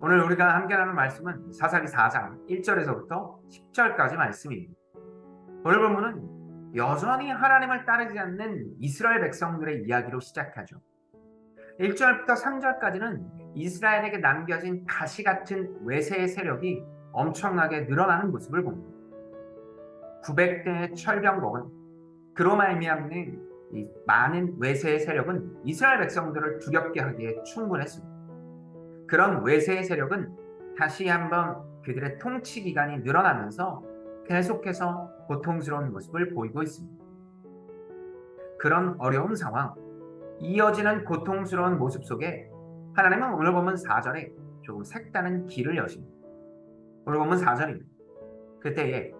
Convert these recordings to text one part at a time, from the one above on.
오늘 우리가 함께 나눈 말씀은 사사기 4장 1절에서부터 10절까지 말씀입니다. 오늘 본문은 여전히 하나님을 따르지 않는 이스라엘 백성들의 이야기로 시작하죠. 1절부터 3절까지는 이스라엘에게 남겨진 가시 같은 외세의 세력이 엄청나게 늘어나는 모습을 봅니다. 900대의 철병복은 그로 말미암는 이 많은 외세의 세력은 이스라엘 백성들을 두렵게 하기에 충분했습니다. 그런 외세의 세력은 다시 한번 그들의 통치 기간이 늘어나면서 계속해서 고통스러운 모습을 보이고 있습니다. 그런 어려운 상황, 이어지는 고통스러운 모습 속에 하나님은 오늘 보면 4절에 조금 색다른 길을 여십니다. 오늘 보면 4절입니다. 그때에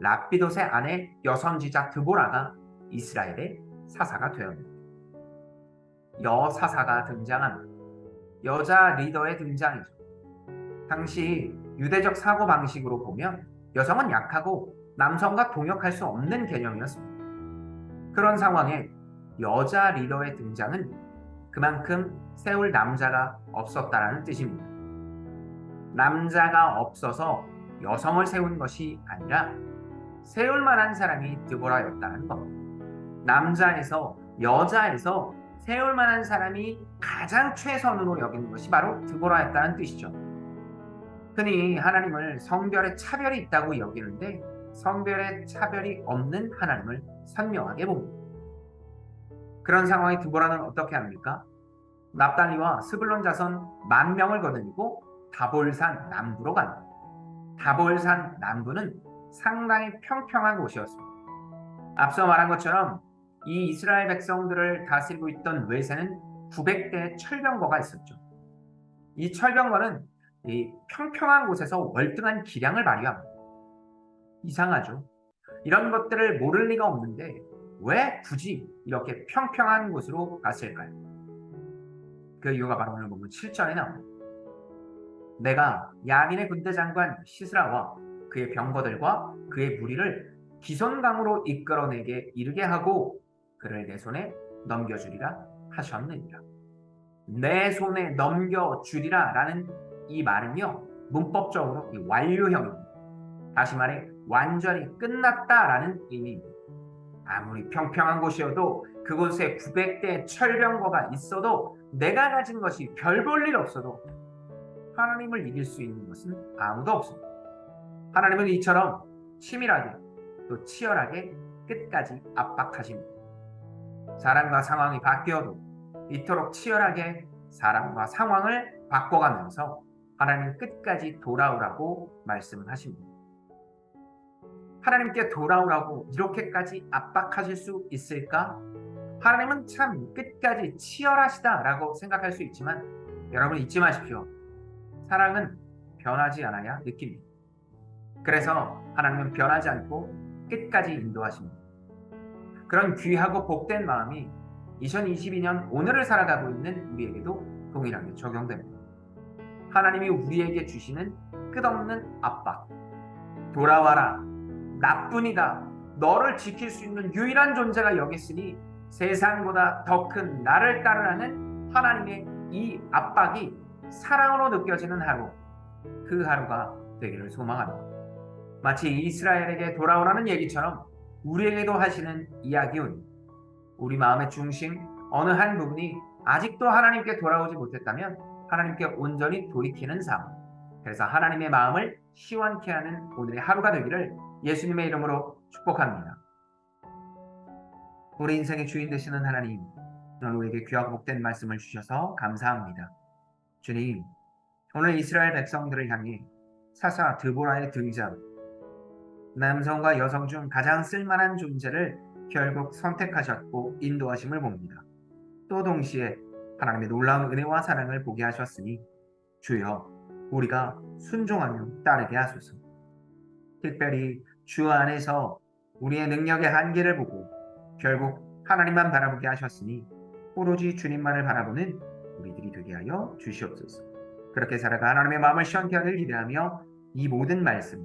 랍비돗의 아내 여선지자 드보라가 이스라엘의 사사가 되었습니다. 여사사가 등장합니다. 여자 리더의 등장이죠. 당시 유대적 사고 방식으로 보면 여성은 약하고 남성과 동역할 수 없는 개념이었습니다. 그런 상황에 여자 리더의 등장은 그만큼 세울 남자가 없었다라는 뜻입니다. 남자가 없어서 여성을 세운 것이 아니라 세울 만한 사람이 드보라였다는 것. 남자에서 여자에서 세울 만한 사람이 가장 최선으로 여기는 것이 바로 드보라였다는 뜻이죠. 흔히 하나님을 성별의 차별이 있다고 여기는데 성별의 차별이 없는 하나님을 선명하게 봅니다. 그런 상황에 드보라는 어떻게 합니까? 납달리와 스불론 자손 만 명을 거느리고 다볼산 남부로 간다. 다볼산 남부는 상당히 평평한 곳이었습니다. 앞서 말한 것처럼 이 이스라엘 백성들을 다스리고 있던 외세는 900대의 철병거가 있었죠. 이 철병거는 이 평평한 곳에서 월등한 기량을 발휘합니다. 이상하죠. 이런 것들을 모를 리가 없는데 왜 굳이 이렇게 평평한 곳으로 갔을까요? 그 이유가 바로 오늘 보면 7절에 나옵니다. 내가 야민의 군대 장관 시스라와 그의 병거들과 그의 무리를 기손강으로 이끌어내게 이르게 하고 그를 내 손에 넘겨주리라 하셨느니라. 내 손에 넘겨주리라 라는 이 말은요, 문법적으로 완료형입니다. 다시 말해, 완전히 끝났다라는 의미입니다. 아무리 평평한 곳이어도 그곳에 900대 철병거가 있어도 내가 가진 것이 별 볼 일 없어도 하나님을 이길 수 있는 것은 아무도 없습니다. 하나님은 이처럼 치밀하게 또 치열하게 끝까지 압박하십니다. 사람과 상황이 바뀌어도 이토록 치열하게 사람과 상황을 바꿔가면서 하나님 끝까지 돌아오라고 말씀하십니다. 하나님께 돌아오라고 이렇게까지 압박하실 수 있을까? 하나님은 참 끝까지 치열하시다라고 생각할 수 있지만 여러분 잊지 마십시오. 사랑은 변하지 않아야 느낍니다. 그래서 하나님은 변하지 않고 끝까지 인도하십니다. 그런 귀하고 복된 마음이 2022년 오늘을 살아가고 있는 우리에게도 동일하게 적용됩니다. 하나님이 우리에게 주시는 끝없는 압박. 돌아와라. 나뿐이다. 너를 지킬 수 있는 유일한 존재가 여기 있으니 세상보다 더 큰 나를 따르라는 하나님의 이 압박이 사랑으로 느껴지는 하루. 그 하루가 되기를 소망합니다. 마치 이스라엘에게 돌아오라는 얘기처럼 우리에게도 하시는 이야기운 우리 마음의 중심 어느 한 부분이 아직도 하나님께 돌아오지 못했다면 하나님께 온전히 돌이키는 삶. 그래서 하나님의 마음을 시원케 하는 오늘의 하루가 되기를 예수님의 이름으로 축복합니다. 우리 인생의 주인 되시는 하나님, 오늘 우리에게 귀하고 복된 말씀을 주셔서 감사합니다. 주님, 오늘 이스라엘 백성들을 향해 사사 드보라의 등장, 남성과 여성 중 가장 쓸만한 존재를 결국 선택하셨고 인도하심을 봅니다. 또 동시에 하나님의 놀라운 은혜와 사랑을 보게 하셨으니 주여 우리가 순종하며 따르게 하소서. 특별히 주 안에서 우리의 능력의 한계를 보고 결국 하나님만 바라보게 하셨으니 오로지 주님만을 바라보는 우리들이 되게 하여 주시옵소서. 그렇게 살아가 하나님의 마음을 시원케 하길 기대하며 이 모든 말씀